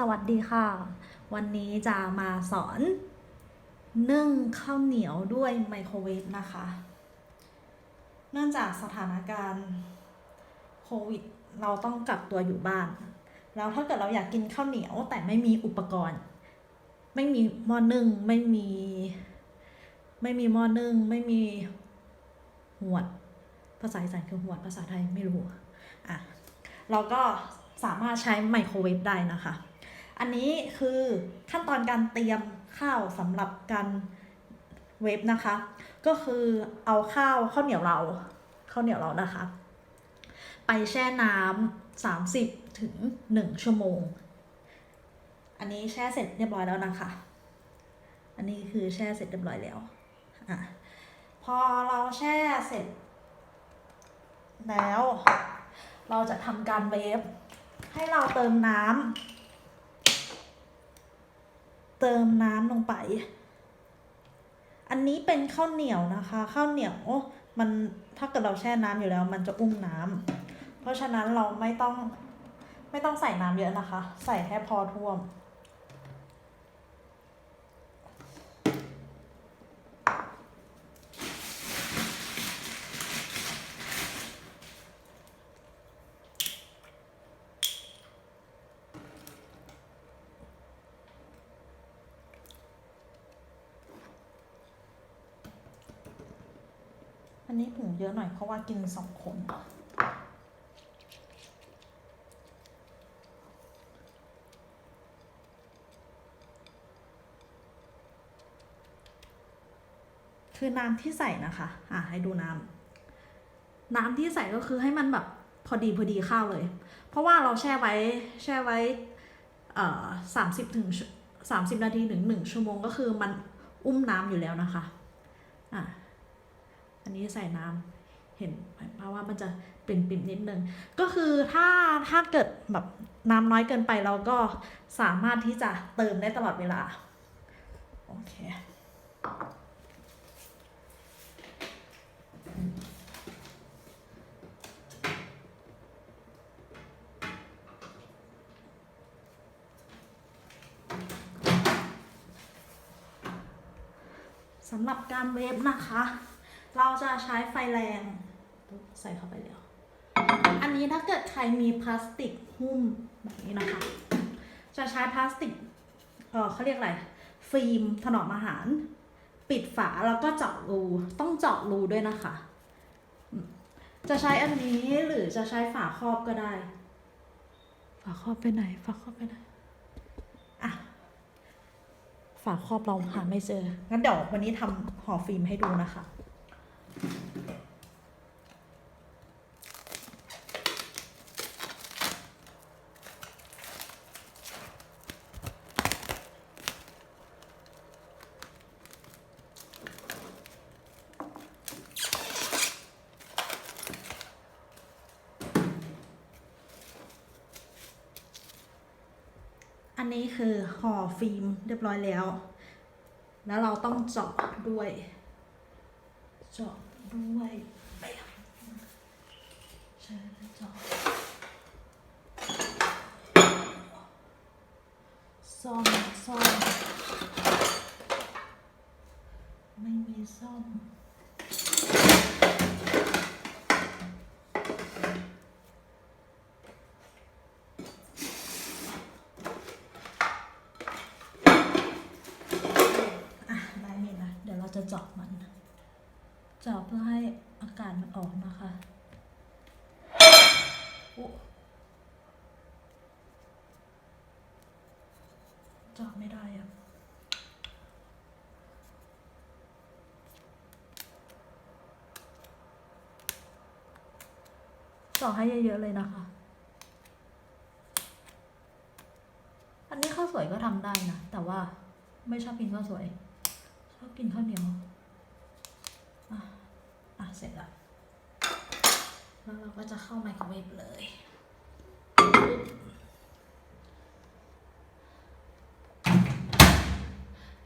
สวัสดีค่ะ วันนี้จะมาสอนนึ่งข้าวเหนียวด้วยไมโครเวฟนะคะ เนื่องจากสถานการณ์โควิด เราต้องกักตัวอยู่บ้าน แล้วถ้าเกิดเราอยากกินข้าวเหนียวแต่ไม่มีอุปกรณ์ ไม่มีหม้อนึ่งไม่มี ไม่มีหม้อนึ่งไม่มีหวด ภาษาอีสานคือหวดภาษาไทยไม่รู้อะเราก็สามารถใช้ไมโครเวฟได้นะคะ อันนี้คือขั้นตอนการเตรียมข้าวสำหรับการเวฟนะคะ ก็คือเอาข้าวข้าวเหนียวเราข้าวเหนียวเรานะคะ ไปแช่น้ำสามสิบถึงหนึ่งชั่วโมง อันนี้แช่เสร็จเรียบร้อยแล้วนะคะ อันนี้คือแช่เสร็จเรียบร้อยแล้วอะพอเราแช่เสร็จ แล้ว เราจะทำการเวฟให้เราเติมน้ำ เติมน้ำลงไป อันนี้เป็นข้าวเหนียวนะคะ ข้าวเหนียวมันถ้าเกิดเราแช่น้ำอยู่แล้ว มันจะอุ้มน้ำเพราะฉะนั้นเราไม่ต้องไม่ต้องใส่น้ำเยอะนะคะ ใส่แค่พอท่วม นนี้ผงเยอะหน่อยเพราะว่ากินสองคนคือน้ำที่ใส่นะคะ อะให้ดูน้ำน้ำที่ใส่ก็คือให้มันแบบพอดีพอดีข้าวเลย เพราะว่าเราแช่ไว้แช่ไว้เอ่อสามสิบถึงสามสิบนาทีถึงหนึ่งชั่วโมงก็คือมันอุ้มน้ำอยู่แล้วนะคะ อะ อันนี้ใส่น้ำเห็นเพราะว่ามันจะปิ่มๆนิดนึง ก็คือถ้าถ้าเกิดแบบน้ำน้อยเกินไปเราก็สามารถที่จะเติมได้ตลอดเวลา โอเค สำหรับการเวฟนะคะ เราจะใช้ไฟแรงใส่เข้าไปแล้วอันนี้ถ้าเกิดใครมีพลาสติกหุ้มแบบนี้นะคะ จะใช้พลาสติกเออเขาเรียกอะไร ฟิล์มถนอมอาหาร ปิดฝาแล้วก็เจาะรู ต้องเจาะรูด้วยนะคะอืมจะใช้อันนี้หรือจะใช้ฝาครอบก็ได้ ฝาครอบไปไหน ฝาครอบไปไหนอะฝาครอบเราหาไม่เจอ งั้นเดี๋ยววันนี้ทำห่อฟิล์มให้ดูนะคะ อันนี้คือห่อฟิล์มเรียบร้อยแล้ว แล้วเราต้องเจาะด้วย จาะด้วยแบบใช่เจาะซ่อมซ่อมไม่มีซ่อมจะเจาะมัน เจาะเพื่อให้อากาศมันออกนะคะเจาะไม่ได้อะเจาะให้เยอะๆเลยนะคะ อันนี้ข้าวสวยก็ทำได้นะ แต่ว่าไม่ชอบกินข้าวสวย ชอบกินข้าวเหนียว เสร็จแล้วแล้วเราก็จะเข้าไมโครเวฟเลย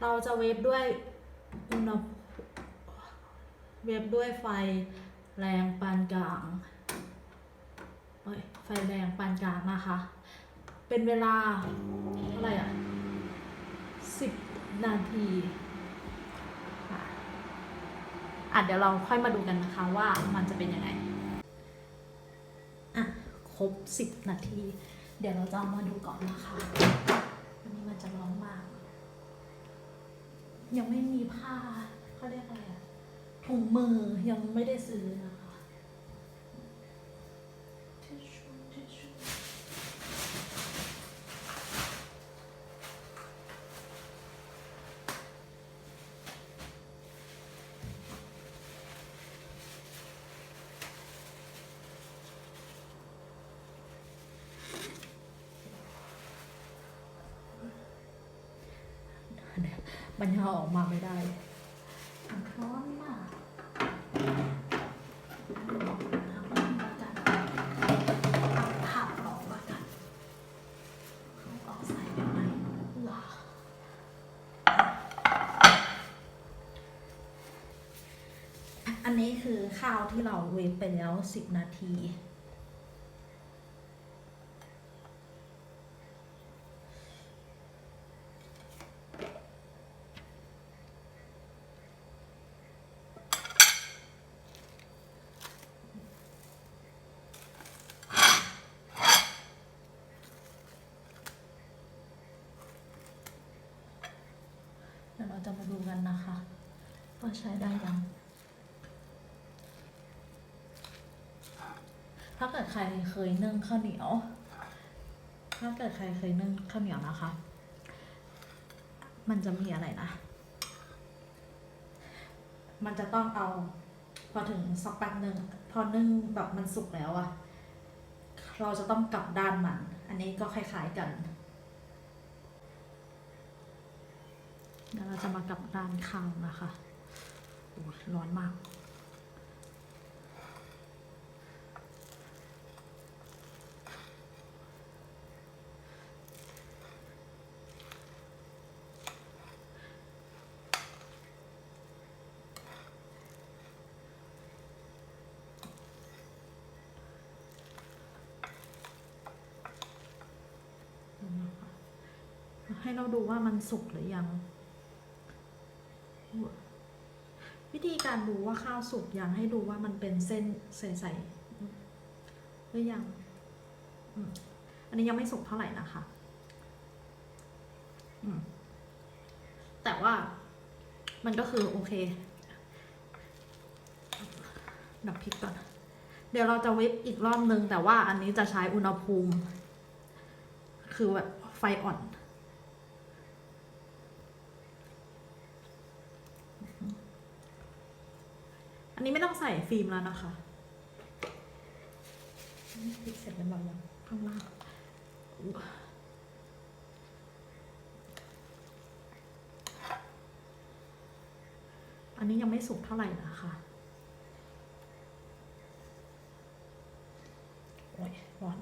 เราจะเวฟด้วยอุณหเวฟด้วยไฟแรงปานกลางเอ้ยไฟแรงปานกลางนะคะ เป็นเวลาอะไรอะสิบนาที อะเดี๋ยวเราค่อยมาดูกันนะคะว่ามันจะเป็นยังไงอะครบสิบนาที เดี๋ยวเราจะามาดูก่อนนะคะวันนี้มันจะร้อนมาก ยังไม่มีผ้าเขาเรียกอะไรอะถุงมือยังไม่ได้ซื้อนะ มันยังเอาออกมาไม่ได้ร้อนมากอาผักออกมากันออกใส่ไปไหมว้าอันนี้คือข้าวที่เราเวฟไปแล้วสิบนาที เราจะมาดูกันนะคะว่าใช้ได้ยัง ถ้าเกิดใครเคยนึ่งข้าวเหนียว ถ้าเกิดใครเคยนึ่งข้าวเหนียวนะคะ มันจะมีอะไรนะ มันจะต้องเอา พอถึงสักแป๊บหนึ่งพอนึ่งแบบมันสุกแล้วอะเราจะต้องกลับด้านมัน อันนี้ก็คล้ายๆกัน เดี๋ยวเราจะมากับด้านข้างนะคะโอ้ยร้อนมากให้เราดูว่ามันสุกหรือยัง วิ ธีการดูว่าข้าวสุกยังให้ดูว่ามันเป็นเส้นใสๆหรือยัง อันนี้ยังไม่สุกเท่าไหร่นะคะแต่ว่ามันก็คือโอเคดับพริกก่อน เดี๋ยวเราจะเวฟอีกรอบนึง แต่ว่าอันนี้จะใช้อุณหภูมิ คือแบบไฟอ่อน อันนี้ไม่ต้องใส่ฟิล์มแล้วนะคะปิดเสร็จแล้วยังข้างล่างอันนี้ยังไม่สุกเท่าไหร่นะคะโอ้ยร้อน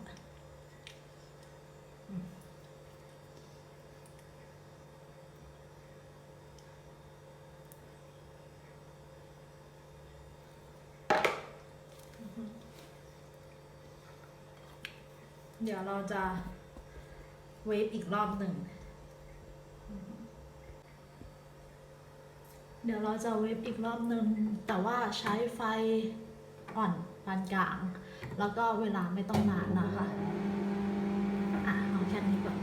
เดี๋ยวเราจะเวฟอีกรอบหนึ่ง เดี๋ยวเราจะเวฟอีกรอบหนึ่ง แต่ว่าใช้ไฟอ่อนปานกลาง แล้วก็เวลาไม่ต้องนานนะคะอะเอาแค่นี้ก่อน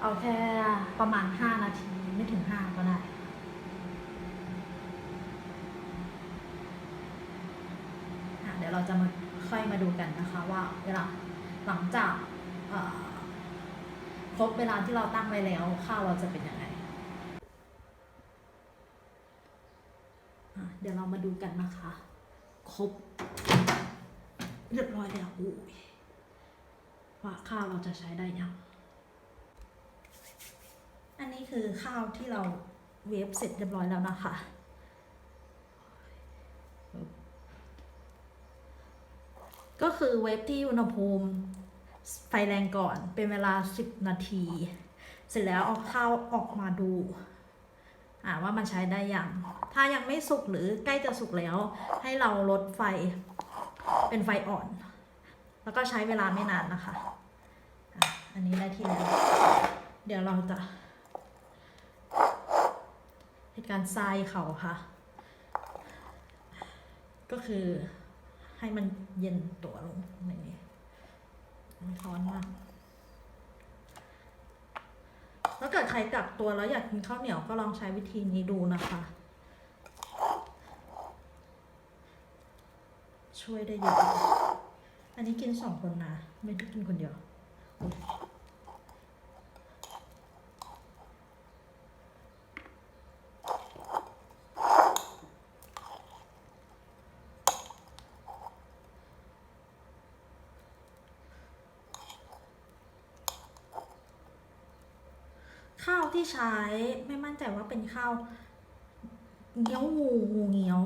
เอาแค่ประมาณ 5 นาที ไม่ถึง 5 ก็ได้เดี๋ยวเราจะมา ค่อยมาดูกันนะคะว่าเวลาหลังจากครบเวลาที่เราตั้งไว้แล้วข้าเราจะเป็นยังไงเดี๋ยวเรามาดูกันนะคะ ครบ เรียบร้อยแล้วอุ้ยว่าข้าวเราจะใช้ได้ยัง อันนี้คือข้าวที่เราเวฟเสร็จเรียบร้อยแล้วนะคะ ก็คือเวฟที่อุณหภูมิไฟแรงก่อนเป็นเวลา 10 นาที เสร็จแล้วเอาข้าวออกมาดูอ่าว่ามันใช้ได้ยัง ถ้ายังไม่สุกหรือใกล้จะสุกแล้ว ให้เราลดไฟเป็นไฟอ่อน แล้วก็ใช้เวลาไม่นานนะคะ อันนี้ได้ที่แล้ว เดี๋ยวเราจะเหตุการณ์ทรายเขาค่ะ ก็คือ ให้มันเย็นตัวลงอย่างนี้มันร้อนมากถ้าเกิดใครกักตัวแล้วอยากกินข้าวเหนียวก็ลองใช้วิธีนี้ดูนะคะ ช่วยได้เยอะอันนี้กินสองคนนะ ไม่ได้กินคนเดียว ที่ใช้ไม่มั่นใจว่าเป็นข้าวเงี้ยวงูงูเงี้ยว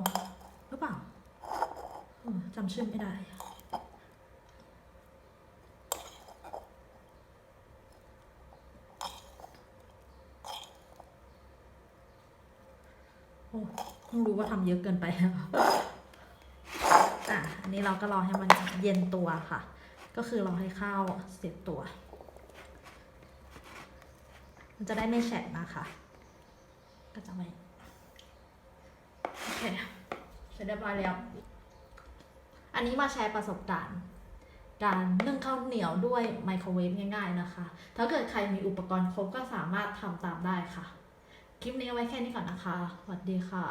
หรือเปล่าจำชื่อไม่ได้ โอ้เพิ่งรู้ว่าทำเยอะเกินไปอะอันนี้เราก็รอให้มันเย็นตัวค่ะ ก็คือรอให้ข้าวเสร็จตัว มันจะได้ไม่แฉะมากค่ะ ก็จะไม่โอเคเสร็จเรียบร้อยแล้ว อันนี้มาแชร์ประสบการณ์การนึ่งข้าวเหนียวด้วยไมโครเวฟง่าย ๆนะคะ ถ้าเกิดใครมีอุปกรณ์ครบก็สามารถทำตามได้ค่ะ คลิปนี้เอาไว้แค่นี้ก่อนนะคะ สวัสดีค่ะ